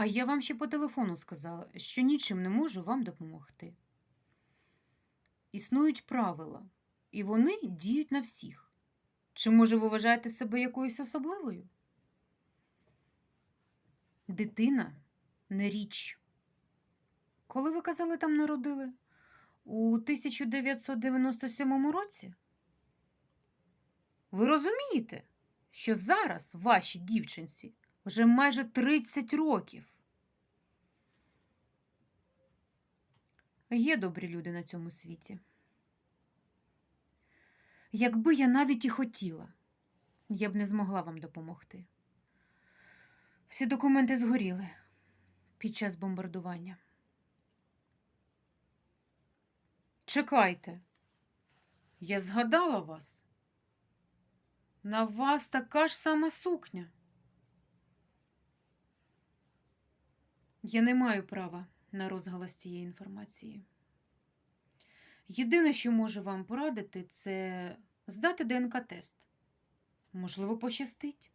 А я вам ще по телефону сказала, що нічим не можу вам допомогти. Існують правила, і вони діють на всіх. Чи, може, ви вважаєте себе якоюсь особливою? Дитина не річ. Коли ви казали, там народили? У 1997 році? Ви розумієте, що зараз вашій дівчинці вже майже 30 років. Є добрі люди на цьому світі. Якби я навіть і хотіла, я б не змогла вам допомогти. Всі документи згоріли під час бомбардування. Чекайте, я згадала вас. На вас така ж сама сукня. Я не маю права на розголос цієї інформації. Єдине, що можу вам порадити, це здати ДНК-тест. Можливо, пощастить.